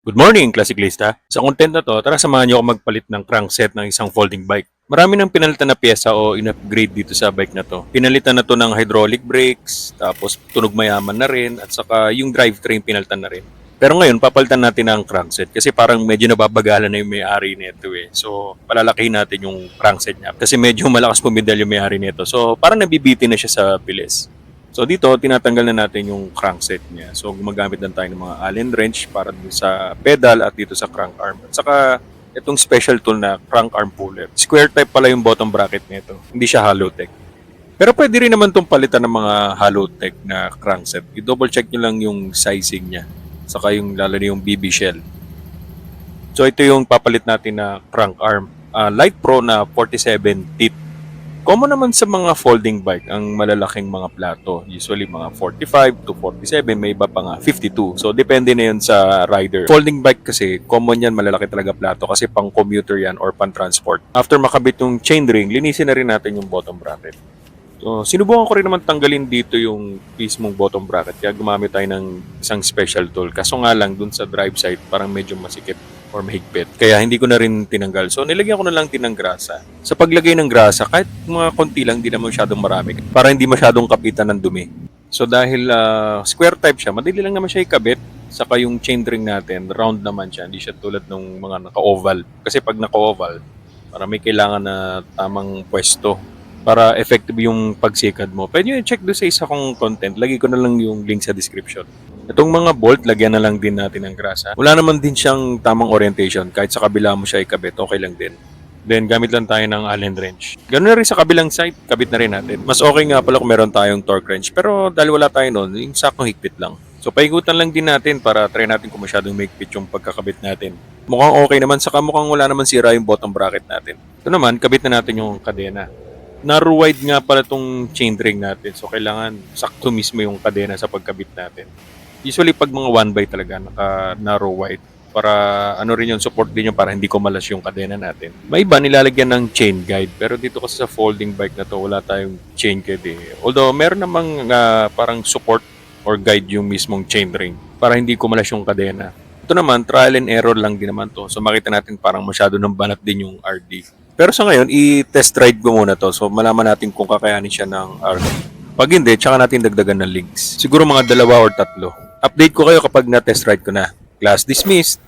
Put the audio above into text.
Good morning, Classic Lista. Sa content na to, tara samahan niyo ako magpalit ng crankset ng isang folding bike. Marami nang pinalitan na pyesa o in-upgrade dito sa bike na to. Pinalitan na to ng hydraulic brakes, tapos tunog mayaman na rin, at saka yung drivetrain pinalitan na rin. Pero ngayon, papalitan natin ang crankset kasi parang medyo nababagalan na yung may-ari nito eh. So, palalakihin natin yung crankset niya kasi medyo malakas pumidal yung may-ari nito. So, parang nabibitin na siya sa bilis. So dito, tinatanggal na natin yung crankset niya. So gumagamit lang tayo ng mga Allen wrench para dun sa pedal at dito sa crank arm. At saka itong special tool na crank arm puller. Square type pala yung bottom bracket nito. Hindi siya hollow tech. Pero pwede rin naman itong palitan ng mga hollow tech na crankset. I-double check nyo lang yung sizing niya. Saka yung lalo na yung BB shell. So ito yung papalit natin na crank arm. Ah, Light Pro na 47 teeth Common naman sa mga folding bike ang malalaking mga plato. Usually mga 45 to 47, may iba pa nga 52. So depende na yun sa rider. Folding bike kasi common yan, malalaki talaga plato kasi pang commuter yan or pang transport. After makabit yung chain ring, linisin na rin natin yung bottom bracket. So, sinubukan ko rin naman tanggalin dito yung mismong bottom bracket. Kaya gumamit tayo ng isang special tool. Kaso nga lang, dun sa drive side, parang medyo masikip or mahigpit. Kaya hindi ko na rin tinanggal. So, nilagyan ko na lang din ng grasa. Sa paglagay ng grasa, kahit mga konti lang, hindi naman masyadong marami. Para hindi masyadong kapitan ng dumi. So, dahil ah, square type siya, madali lang naman siya ikabit. Saka yung chain ring natin, round naman siya. Hindi siya tulad ng mga naka-oval. Kasi pag naka-oval, para may kailangan na tamang pwesto para effective yung pagsikad mo. Pwede nyo i-check doon sa isa kong content. Lagi ko na lang yung link sa description. Itong mga bolt, lagyan na lang din natin ng grasa. Wala naman din siyang tamang orientation. Kahit sa kabila mo siya ikabit, okay lang din. Then, gamit lang tayo ng Allen wrench. Ganun na rin sa kabilang side, kabit na rin natin. Mas okay nga pala kung meron tayong torque wrench. Pero dahil wala tayo noon, yung sakong higpit lang. So, paikutan lang din natin para try natin kung masyadong mahigpit yung pagkakabit natin. Mukhang okay naman, saka mukhang wala naman sira yung bottom bracket natin. Ito naman, kabit na natin yung kadena narrow wide nga pala tong chain ring natin. So, kailangan sakto mismo yung kadena sa pagkabit natin. Usually, pag mga 1 by talaga, naka narrow wide. Para ano rin yung support din yung para hindi kumalas yung kadena natin. May iba nilalagyan ng chain guide. Pero dito kasi sa folding bike na to, wala tayong chain guide eh. Although, meron namang ah, parang support or guide yung mismong chain ring para hindi kumalas yung kadena. Ito naman, trial and error lang din naman to. So makita natin parang masyado ng banat din yung RD. Pero sa ngayon, i-test ride ko muna to. So malaman natin kung kakayanin siya ng RD. Pag hindi, tsaka natin dagdagan ng links. Siguro mga dalawa or tatlo. Update ko kayo kapag na-test ride ko na. Class dismissed.